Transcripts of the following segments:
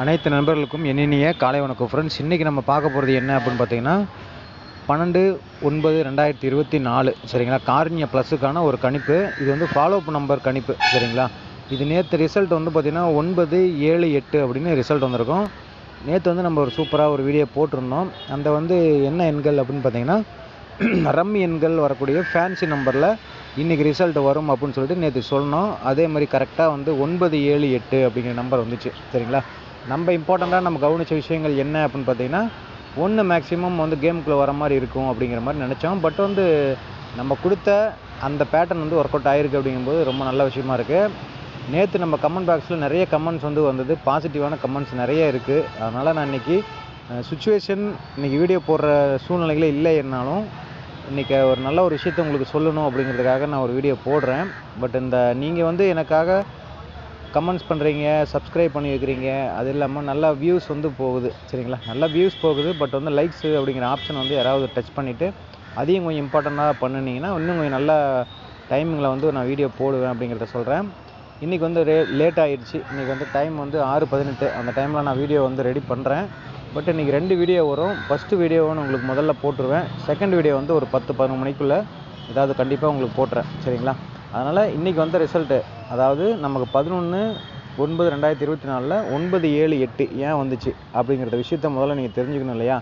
அனைத்து நண்பர்களுக்கும் இனிய காலை வணக்கம் ஃப்ரெண்ட்ஸ் இன்றைக்கி நம்ம பார்க்க போகிறது என்ன அப்படின்னு பார்த்தீங்கன்னா பன்னெண்டு ஒன்பது ரெண்டாயிரத்தி இருபத்தி நாலு. சரிங்களா? கார்னியா ப்ளஸுக்கான ஒரு கணிப்பு. இது வந்து ஃபாலோ அப் நம்பர் கணிப்பு. சரிங்களா? இது நேற்று ரிசல்ட் வந்து பார்த்திங்கன்னா ஒன்பது ஏழு எட்டு அப்படின்னு ரிசல்ட் வந்திருக்கும். நேற்று வந்து நம்ம ஒரு சூப்பராக ஒரு வீடியோ போட்டிருந்தோம். அந்த வந்து என்ன எண்கள் அப்படின்னு பார்த்தீங்கன்னா ரம்மி எண்கள் வரக்கூடிய ஃபேன்சி நம்பரில் இன்றைக்கி ரிசல்ட் வரும் அப்படின்னு சொல்லிட்டு நேற்று சொன்னோம். அதே மாதிரி கரெக்டாக வந்து ஒன்பது ஏழு எட்டு அப்படிங்கிற நம்பர் வந்துச்சு. சரிங்களா? நம்ம இம்பார்ட்டண்ட்டாக நம்ம கவனித்த விஷயங்கள் என்ன அப்படின்னு பார்த்தீங்கன்னா ஒன்று மேக்ஸிமம் வந்து கேமுக்குள்ளே வர மாதிரி இருக்கும் அப்படிங்கிற மாதிரி நினச்சோம். பட் வந்து நம்ம கொடுத்த அந்த பேட்டர்ன் வந்து ஒர்க் அவுட் ஆயிருக்கு அப்படிங்கும்போது ரொம்ப நல்ல விஷயமா இருக்குது நேற்று நம்ம கமெண்ட் பாக்ஸில் நிறைய கமெண்ட்ஸ் வந்து வந்தது. பாசிட்டிவான கமெண்ட்ஸ் நிறைய இருக்குது அதனால் நான் இன்றைக்கி சுச்சுவேஷன் இன்றைக்கி வீடியோ போடுற சூழ்நிலைகளே இல்லை என்னாலும் இன்றைக்கி ஒரு நல்ல ஒரு விஷயத்த உங்களுக்கு சொல்லணும் அப்படிங்கிறதுக்காக நான் ஒரு வீடியோ போடுறேன். பட் இந்த நீங்கள் வந்து எனக்காக கமெண்ட்ஸ் பண்ணுறீங்க சப்ஸ்கிரைப் பண்ணி வைக்கிறீங்க அது இல்லாமல் நல்லா வியூஸ் வந்து போகுது. சரிங்களா? நல்லா வியூஸ் போகுது பட் வந்து லைக்ஸு அப்படிங்கிற ஆப்ஷன் வந்து யாராவது டச் பண்ணிவிட்டு அதையும் கொஞ்சம் இம்பார்ட்டண்ட்டாக பண்ணினீங்கன்னா இன்னும் கொஞ்சம் நல்லா டைமிங்கில் வந்து நான் வீடியோ போடுவேன் அப்படிங்கிறத சொல்கிறேன் இன்றைக்கி வந்து ரே லேட் ஆகிடுச்சு இன்றைக்கி வந்து டைம் வந்து ஆறு பதினெட்டு. அந்த டைமில் நான் வீடியோ வந்து ரெடி பண்ணுறேன் பட் இன்றைக்கி ரெண்டு வீடியோ வரும். ஃபஸ்ட்டு வீடியோன்னு உங்களுக்கு முதல்ல போட்டுருவேன். செகண்ட் வீடியோ வந்து ஒரு பத்து பதினொன்று மணிக்குள்ளே ஏதாவது கண்டிப்பாக உங்களுக்கு போட்டுறேன். சரிங்களா? அதனால் இன்றைக்கி வந்த ரிசல்ட்டு அதாவது நமக்கு பதினொன்று ஒன்பது ரெண்டாயிரத்தி இருபத்தி நாலில் ஒன்பது ஏழு எட்டு ஏன் வந்துச்சு அப்படிங்கிறத விஷயத்த முதல்ல நீங்கள் தெரிஞ்சுக்கணும் இல்லையா?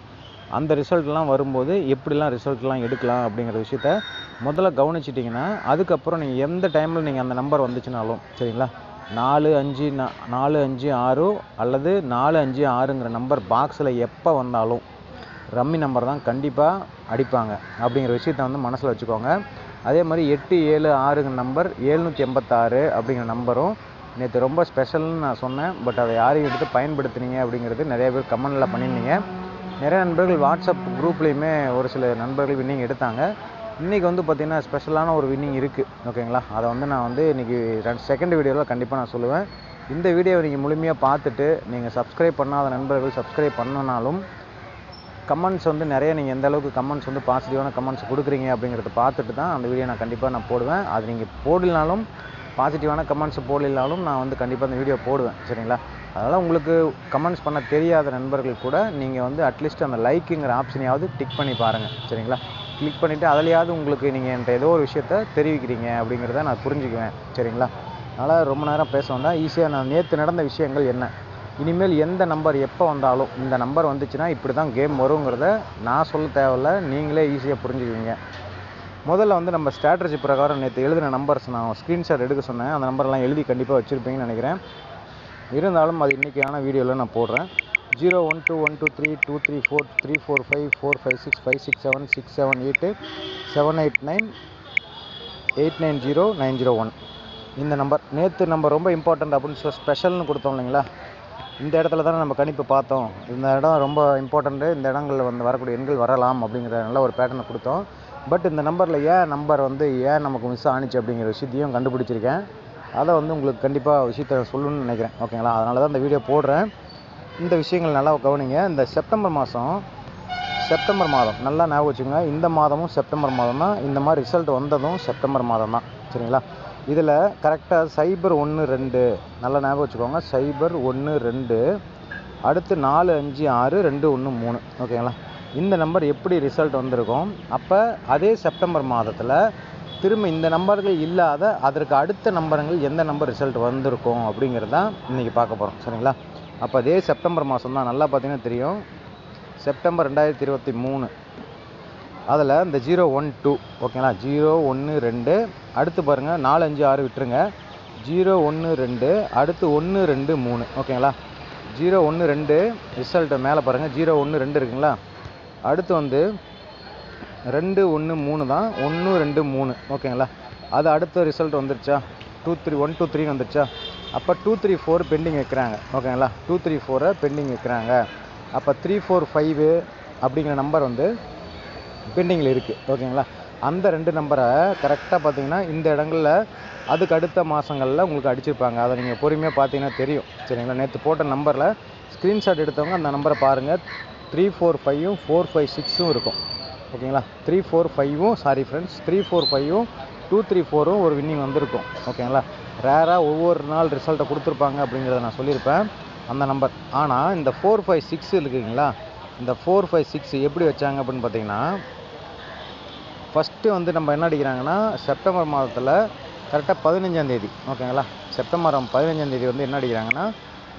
அந்த ரிசல்ட்லாம் வரும்போது எப்படிலாம் ரிசல்ட்லாம் எடுக்கலாம் அப்படிங்கிற விஷயத்த முதல்ல கவனிச்சிட்டிங்கன்னா அதுக்கப்புறம் நீங்கள் எந்த டைமில் நீங்கள் அந்த நம்பர் வந்துச்சுனாலும் சரிங்களா? நாலு அஞ்சு நா நாலு அஞ்சு ஆறு அல்லது நாலு அஞ்சு ஆறுங்கிற நம்பர் பாக்ஸில் எப்போ வந்தாலும் ரம்மி நம்பர் தான் கண்டிப்பாக அடிப்பாங்க அப்படிங்கிற விஷயத்த வந்து மனசில் வச்சுக்கோங்க. அதே மாதிரி எட்டு ஏழு ஆறுங்கிற நம்பர் ஏழ்நூற்றி எண்பத்தாறு அப்படிங்கிற நம்பரும் நேற்று ரொம்ப ஸ்பெஷல்னு நான் சொன்னேன். பட் அதை யாரையும் எடுத்து பயன்படுத்துனீங்க அப்படிங்கிறது நிறைய பேர் கமெண்டில் பண்ணியிருந்தீங்க. நிறைய நண்பர்கள் வாட்ஸ்அப் குரூப்லேயுமே ஒரு சில நண்பர்கள் வின்னிங் எடுத்தாங்க. இன்றைக்கி வந்து பார்த்திங்கன்னா ஸ்பெஷலான ஒரு வின்னிங் இருக்குது ஓகேங்களா அதை வந்து நான் வந்து இன்றைக்கி ரெண்டு செகண்ட் வீடியோவில் கண்டிப்பாக நான் சொல்லுவேன். இந்த வீடியோவை நீங்கள் முழுமையாக பார்த்துட்டு நீங்கள் சப்ஸ்கிரைப் பண்ணாத நண்பர்கள் சப்ஸ்கிரைப் பண்ணனாலும் கமெண்ட்ஸ் வந்து நிறைய நீங்கள் எந்த அளவுக்கு கமெண்ட்ஸ் வந்து பாசிட்டிவான கமெண்ட்ஸ் கொடுக்குறீங்க அப்படிங்கிறத பார்த்துட்டு தான் அந்த வீடியோ நான் கண்டிப்பாக நான் போடுவேன். அது நீங்கள் போடலனாலும் பாசிட்டிவான கமெண்ட்ஸ் போடலனாலும் நான் வந்து கண்டிப்பாக அந்த வீடியோ போடுவேன். சரிங்களா? அதனால் உங்களுக்கு கமெண்ட்ஸ் பண்ண தெரியாத நண்பர்கள் கூட நீங்கள் வந்து அட்லீஸ்ட் அந்த லைக்குங்கிற ஆப்ஷனையாவது டிக் பண்ணி பாருங்கள் சரிங்களா? கிளிக் பண்ணிவிட்டு அதுலேயாவது உங்களுக்கு நீங்கள் என்கிட்ட ஏதோ ஒரு விஷயத்த தெரிவிக்கிறீங்க அப்படிங்கிறத நான் புரிஞ்சுக்குவேன். சரிங்களா? அதனால் ரொம்ப நேரம் பேச வேண்டாம். ஈஸியாக நான் நேற்று நடந்த விஷயங்கள் என்ன? இனிமேல் எந்த நம்பர் எப்போ வந்தாலும் இந்த நம்பர் வந்துச்சுன்னா இப்படி தான் கேம் வருங்கிறத நான் சொல்ல தேவையில்ல. நீங்களே ஈஸியாக புரிஞ்சுக்குவீங்க. முதல்ல வந்து நம்ம ஸ்ட்ராட்டஜி பிரகாரம் நேற்று எழுதின நம்பர்ஸ் நான் ஸ்க்ரீன்ஷாட் எடுக்க சொன்னேன். அந்த நம்பர்லாம் எழுதி கண்டிப்பாக வச்சுருப்பீங்கன்னு நினைக்கிறேன். இருந்தாலும் அது இன்றைக்கான வீடியோவில் நான் போடுறேன். Zero one two one two three two three four three four five four five six five six seven six seven eight seven eight nine eight nine zero nine zero one இந்த நம்பர் நேற்று நம்ம ரொம்ப important அப்படின்னு சொல்லி ஸ்பெஷல்னு கொடுத்தோம் இல்லைங்களா? இந்த இடத்துல தானே நம்ம கணிப்பு பார்த்தோம். இந்த இடம் ரொம்ப இம்பார்ட்டண்ட்டு இந்த இடங்களில் வந்து வரக்கூடிய எண்கள் வரலாம் அப்படிங்கிற நல்ல ஒரு பேட்டர்னை கொடுத்தோம். பட் இந்த நம்பரில் ஏன் நம்பர் வந்து ஏன் நமக்கு மிஸ் ஆணிச்சு அப்படிங்கிற விஷயத்தையும் கண்டுபிடிச்சிருக்கேன். அதை வந்து உங்களுக்கு கண்டிப்பாக விஷயத்த சொல்லணும்னு நினைக்கிறேன். ஓகேங்களா அதனால தான் இந்த வீடியோ போடுறேன். இந்த விஷயங்கள் நல்லா கவனிங்க. இந்த செப்டம்பர் மாதம் செப்டம்பர் மாதம் நல்லா ஞாபகம் வச்சுக்கோங்க. இந்த மாதமும் செப்டம்பர் மாதம் தான். இந்த மாதிரி ரிசல்ட் வந்ததும் செப்டம்பர் மாதம் தான். சரிங்களா? இதில் கரெக்டாக சைபர் ஒன்று ரெண்டு நல்லா ஞாபகம் வச்சுக்கோங்க. சைபர் ஒன்று ரெண்டு அடுத்து நாலு அஞ்சு ஆறு ரெண்டு ஒன்று மூணு. ஓகேங்களா? இந்த நம்பர் எப்படி ரிசல்ட் வந்திருக்கும்? அப்போ அதே செப்டம்பர் மாதத்தில் திரும்ப இந்த நம்பர்கள் இல்லாத அதற்கு அடுத்த நம்பருங்கள் எந்த நம்பர் ரிசல்ட் வந்திருக்கும் அப்படிங்கிறது தான் இன்றைக்கி பார்க்க போகிறோம். சரிங்களா? அப்போ அதே செப்டம்பர் மாதம் தான் நல்லா பார்த்தீங்கன்னா தெரியும். செப்டம்பர் ரெண்டாயிரத்தி இருபத்தி மூணு. அதில் இந்த ஜீரோ ஒன் டூ ஓகேங்களா? ஜீரோ ஒன்று ரெண்டு அடுத்து பாருங்கள் நாலு அஞ்சு ஆறு விட்டுருங்க. ஜீரோ ஒன்று ரெண்டு. அடுத்து ஒன்று ரெண்டு மூணு. ஓகேங்களா? ஜீரோ ஒன்று ரெண்டு. ரிசல்ட்டு மேலே பாருங்கள் ஜீரோ ஒன்று ரெண்டு இருக்குங்களா? அடுத்து வந்து ரெண்டு ஒன்று மூணு தான். ஒன்று ரெண்டு மூணு. ஓகேங்களா? அது அடுத்த ரிசல்ட் வந்துருச்சா? டூ த்ரீ ஒன் டூ த்ரீன்னு வந்துருச்சா? அப்போ டூ த்ரீ ஃபோர் பெண்டிங் வைக்கிறாங்க. ஓகேங்களா? டூ த்ரீ ஃபோரை பெண்டிங் வைக்கிறாங்க. அப்போ த்ரீ ஃபோர் ஃபைவு அப்படிங்கிற நம்பர் வந்து பெண்டிங்கில் இருக்குது ஓகேங்களா? அந்த ரெண்டு நம்பரை கரெக்டாக பார்த்தீங்கன்னா இந்த இடங்களில் அதுக்கு அடுத்த மாதங்களில் உங்களுக்கு அடிச்சிருப்பாங்க. அதை நீங்கள் பொறுமையாக பார்த்தீங்கன்னா தெரியும். சரிங்களா? நேற்று போட்ட நம்பரில் ஸ்க்ரீன்ஷாட் எடுத்தவங்க அந்த நம்பரை பாருங்கள் த்ரீ ஃபோர் ஃபைவும் ஃபோர் ஃபைவ் சிக்ஸும் இருக்கும். ஓகேங்களா? த்ரீ ஃபோர் ஃபைவும் சாரி ஃப்ரெண்ட்ஸ் த்ரீ ஃபோர் ஃபைவும் டூ த்ரீ ஃபோரும் ஒரு வின்னிங் வந்திருக்கும். ஓகேங்களா? ரேராக ஒவ்வொரு நாள் ரிசல்ட்டை கொடுத்துருப்பாங்க அப்படிங்கிறத நான் சொல்லியிருப்பேன். அந்த நம்பர். ஆனால் இந்த ஃபோர் ஃபைவ் சிக்ஸ் இருக்குங்களா இந்த ஃபோர் ஃபைவ் சிக்ஸ் எப்படி வச்சாங்க அப்படின்னு பார்த்தீங்கன்னா ஃபஸ்ட்டு வந்து நம்ம என்ன அடிக்கிறாங்கன்னா செப்டம்பர் மாதத்தில் கரெக்டாக பதினஞ்சாந்தேதி ஓகேங்களா செப்டம்பர் பதினஞ்சாந்தேதி வந்து என்ன அடிக்கிறாங்கன்னா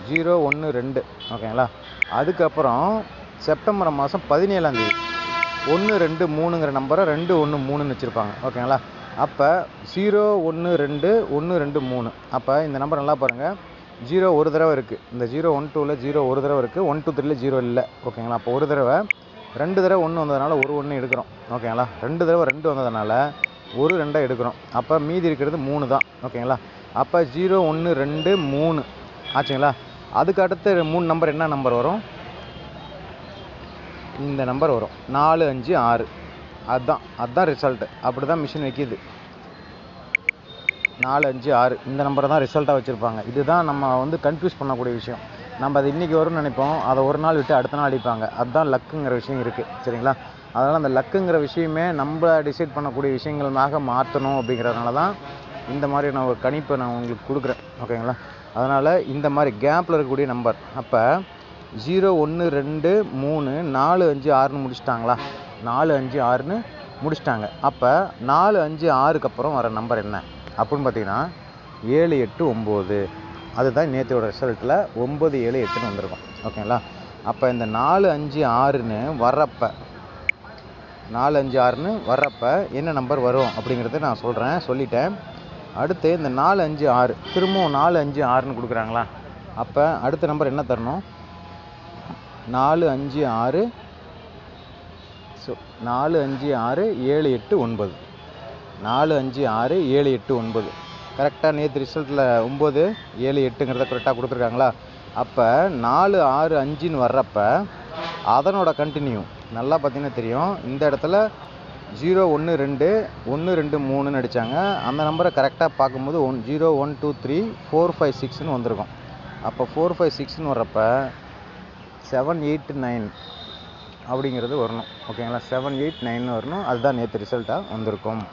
ஜீரோ ஒன்று ரெண்டு ஓகேங்களா அதுக்கப்புறம் செப்டம்பர் மாதம் பதினேழாந்தேதி ஒன்று ரெண்டு மூணுங்கிற நம்பரை ரெண்டு ஒன்று மூணுன்னு வச்சுருப்பாங்க ஓகேங்களா அப்போ ஜீரோ ஒன்று ரெண்டு ஒன்று ரெண்டு மூணு. அப்போ இந்த நம்பர் நல்லா பாருங்கள் ஜீரோ ஒரு தடவை இருக்குது இந்த ஜீரோ ஒன் டூவில் ஜீரோ ஒரு தடவை இருக்குது ஒன் டூ த்ரீல ஜீரோ இல்லை ஓகேங்களா அப்போ ஒரு தடவை ரெண்டு தடவை ஒன்று வந்ததுனால ஒரு ஒன்று எடுக்கிறோம். ஓகேங்களா ரெண்டு தடவை ரெண்டு வந்ததுனால ஒரு ரெண்டாக எடுக்கிறோம். அப்போ மீதி இருக்கிறது மூணு தான். ஓகேங்களா அப்போ ஜீரோ ஒன்று ரெண்டு மூணு. ஆச்சுங்களா? அதுக்கு அடுத்த மூணு நம்பர் என்ன நம்பர் வரும்? இந்த நம்பர் வரும். நாலு அஞ்சு ஆறு. அதுதான் அதுதான் ரிசல்ட்டு அப்படி தான் மிஷின் வைக்கிது. நாலு அஞ்சு ஆறு. இந்த நம்பரை தான் ரிசல்ட்டாக வச்சுருப்பாங்க. இதுதான் நம்ம வந்து கன்ஃபியூஸ் பண்ணக்கூடிய விஷயம். நம்ம அது இன்றைக்கி வரும்னு நினைப்போம். அதை ஒரு நாள் விட்டு அடுத்த நாள் அடிப்பாங்க. அதுதான் லக்குங்கிற விஷயம் இருக்குது சரிங்களா? அதனால் அந்த லக்குங்கிற விஷயமே நம்ம டிசைட் பண்ணக்கூடிய விஷயங்களாக மாற்றணும் அப்படிங்கிறதுனால தான் இந்த மாதிரி நான் ஒரு கணிப்பை நான் உங்களுக்கு கொடுக்குறேன். ஓகேங்களா? அதனால் இந்த மாதிரி கேப்பில் இருக்கக்கூடிய நம்பர் அப்போ ஜீரோ ஒன்று ரெண்டு மூணு நாலு அஞ்சு ஆறுன்னு முடிச்சிட்டாங்களா? நாலு அஞ்சு ஆறுன்னு முடிச்சிட்டாங்க. அப்போ நாலு அஞ்சு ஆறுக்கு அப்புறம் வர நம்பர் என்ன? அப்படின்னு பார்த்தீங்கன்னா ஏழு எட்டு ஒம்பது. அதுதான் நேற்றையோட ரிசல்ட்டில் ஒம்பது ஏழு எட்டுன்னு வந்திருக்கும். ஓகேங்களா? அப்போ இந்த நாலு அஞ்சு ஆறுன்னு வர்றப்ப நாலு அஞ்சு ஆறுன்னு வர்றப்ப என்ன நம்பர் வரும் அப்படிங்கிறத நான் சொல்கிறேன் சொல்லிட்டேன். அடுத்து இந்த நாலு அஞ்சு ஆறு திரும்பவும் நாலு அஞ்சு ஆறுன்னு கொடுக்குறாங்களா? அப்போ அடுத்த நம்பர் என்ன தரணும்? நாலு அஞ்சு ஆறு ஸோ நாலு அஞ்சு ஆறு ஏழு எட்டு ஒன்பது. நாலு அஞ்சு ஆறு ஏழு எட்டு ஒன்பது. கரெக்டாக நேற்று ரிசல்ட்டில் ஒம்பது ஏழு எட்டுங்கிறத கரெக்டாக கொடுத்துருக்காங்களா? அப்போ நாலு ஆறு அஞ்சுன்னு வர்றப்ப அதனோட கண்டினியூ நல்லா பார்த்தீங்கன்னா தெரியும். இந்த இடத்துல ஜீரோ ஒன்று ரெண்டு ஒன்று ரெண்டு மூணுன்னு அடித்தாங்க அந்த நம்பரை கரெக்டாக பார்க்கும்போது one zero one two three four five சிக்ஸ்னு வந்திருக்கும். அப்போ ஃபோர் ஃபைவ் சிக்ஸ்னு வர்றப்ப செவன் எயிட் நைன் அப்படிங்கிறது வரணும். ஓகேங்களா செவன் எயிட் நைன் வரணும். அதுதான் நேற்று ரிசல்ட்டாக வந்திருக்கும்.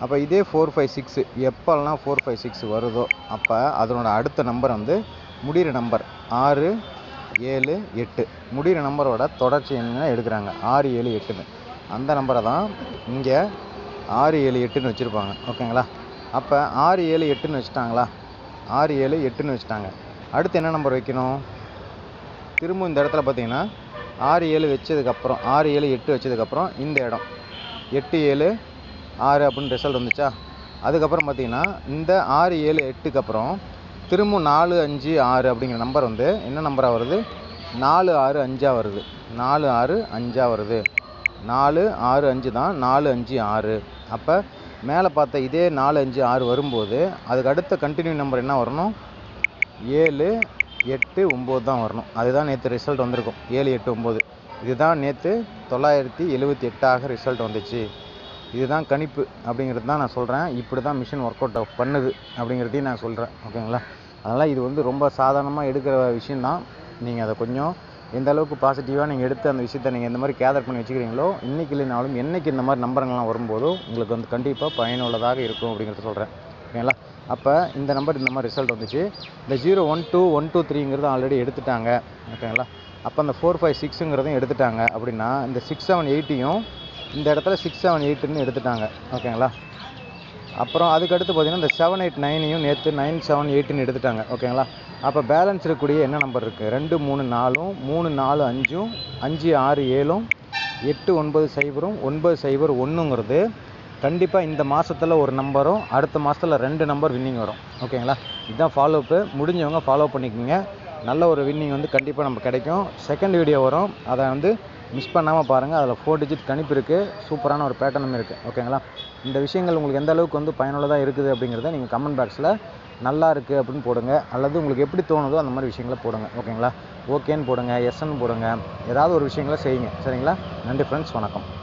அப்போ இதே ஃபோர் ஃபைவ் சிக்ஸு எப்போல்லாம் ஃபோர் ஃபைவ் சிக்ஸ் வருதோ அப்போ அதனோட அடுத்த நம்பர் வந்து முடிகிற நம்பர் ஆறு ஏழு எட்டு. முடிகிற நம்பரோட தொடர்ச்சி என்ன எடுக்கிறாங்க? ஆறு ஏழு எட்டுன்னு. அந்த நம்பரை தான் இங்கே ஆறு ஏழு எட்டுன்னு வச்சுருப்பாங்க. ஓகேங்களா? அப்போ ஆறு ஏழு எட்டுன்னு வச்சுட்டாங்களா? ஆறு ஏழு எட்டுன்னு வச்சுட்டாங்க. அடுத்து என்ன நம்பர் வைக்கணும்? திரும்ப இந்த இடத்துல பார்த்தீங்கன்னா ஆறு ஏழு வச்சதுக்கப்புறம் ஆறு ஏழு எட்டு வச்சதுக்கப்புறம் இந்த இடம். எட்டு ஏழு ஆறு அப்படின்னு ரிசல்ட் வந்துச்சா? அதுக்கப்புறம் பார்த்தீங்கன்னா இந்த ஆறு ஏழு எட்டுக்கு அப்புறம் திரும்ப நாலு அஞ்சு ஆறு அப்படிங்கிற நம்பர் வந்து என்ன நம்பராக வருது? நாலு ஆறு அஞ்சாக வருது. நாலு ஆறு அஞ்சாக வருது. நாலு ஆறு அஞ்சு தான் நாலு அஞ்சு ஆறு. அப்போ மேலே பார்த்த இதே நாலு அஞ்சு ஆறு வரும்போது அதுக்கு அடுத்த கண்டினியூ நம்பர் என்ன வரணும்? ஏழு எட்டு ஒம்பது தான் வரணும். அதுதான் நேற்று ரிசல்ட் வந்திருக்கும். ஏழு எட்டு ஒம்பது. இதுதான் நேற்று தொள்ளாயிரத்தி எழுபத்தி எட்டாக ரிசல்ட் வந்துச்சு. இதுதான் கணிப்பு அப்படிங்கிறது தான் நான் சொல்கிறேன் இப்படி தான் மிஷின் ஒர்க் அவுட் பண்ணுது அப்படிங்கிறதையும் நான் சொல்கிறேன் ஓகேங்களா அதனால் இது வந்து ரொம்ப சாதாரணமாக எடுக்கிற விஷயந்தான் நீங்கள் அதை கொஞ்சம் எந்த அளவுக்கு பாசிட்டிவாக நீங்கள் எடுத்து அந்த விஷயத்தை நீங்கள் இந்த மாதிரி கேதர் பண்ணி வச்சுக்கிறீங்களோ இன்றைக்கி இல்லைனாலும் என்றைக்கு இந்த மாதிரி நம்பருங்கள்லாம் வரும்போதோ உங்களுக்கு வந்து கண்டிப்பாக பயனுள்ளதாக இருக்கும் அப்படிங்கிறத சொல்கிறேன் ஓகேங்களா அப்போ இந்த நம்பர் இந்த மாதிரி ரிசல்ட் வந்துச்சு. இந்த zero one two one two த்ரீங்கிறது already எடுத்துட்டாங்க. ஓகேங்களா அப்போ அந்த ஃபோர் ஃபைவ் சிக்ஸுங்கிறதையும் எடுத்துட்டாங்க அப்படின்னா இந்த சிக்ஸ் செவன் எயிட்டியும் இந்த இடத்துல சிக்ஸ் செவன் எயிட்டுன்னு எடுத்துட்டாங்க. ஓகேங்களா அப்புறம் அதுக்கடுத்து பார்த்தீங்கன்னா இந்த செவன் எயிட் நைனையும் நேற்று நைன் செவன் எயிட்டுன்னு எடுத்துட்டாங்க. ஓகேங்களா அப்போ பேலன்ஸ் இருக்கக்கூடிய என்ன நம்பர் இருக்குது ரெண்டு மூணு நாலும் மூணு நாலு அஞ்சும் அஞ்சு ஆறு ஏழும் எட்டு ஒன்பது சைபரும் ஒன்பது சைபர் ஒன்றுங்கிறது கண்டிப்பாக இந்த மாதத்தில் ஒரு நம்பரும் அடுத்த மாதத்தில் ரெண்டு நம்பர் வின்னிங் வரும். ஓகேங்களா இதுதான் ஃபாலோப்பு முடிஞ்சவங்க ஃபாலோ பண்ணிக்கோங்க. நல்ல ஒரு வின்னிங் வந்து கண்டிப்பாக நம்ம கிடைக்கும். செகண்ட் வீடியோ வரும். அதை வந்து மிஸ் பண்ணாமல் பாருங்கள் அதில் ஃபோர் டிஜிட் கணிப்பு இருக்குது சூப்பரான ஒரு பேட்டர்னும் இருக்குது ஓகேங்களா இந்த விஷயங்கள் உங்களுக்கு எந்த அளவுக்கு வந்து பயனுள்ளதாக இருக்குது அப்படிங்கிறத நீங்கள் கமெண்ட் பாக்ஸில் நல்லா இருக்குது அப்படின்னு போடுங்க. அல்லது உங்களுக்கு எப்படி தோணுதோ அந்த மாதிரி விஷயங்களை போடுங்க. ஓகேங்களா ஓகேன்னு போடுங்க. எஸ்ன்னு போடுங்க. ஏதாவது ஒரு விஷயங்களை செய்யுங்க. சரிங்களா? நன்றி ஃப்ரெண்ட்ஸ் வணக்கம்.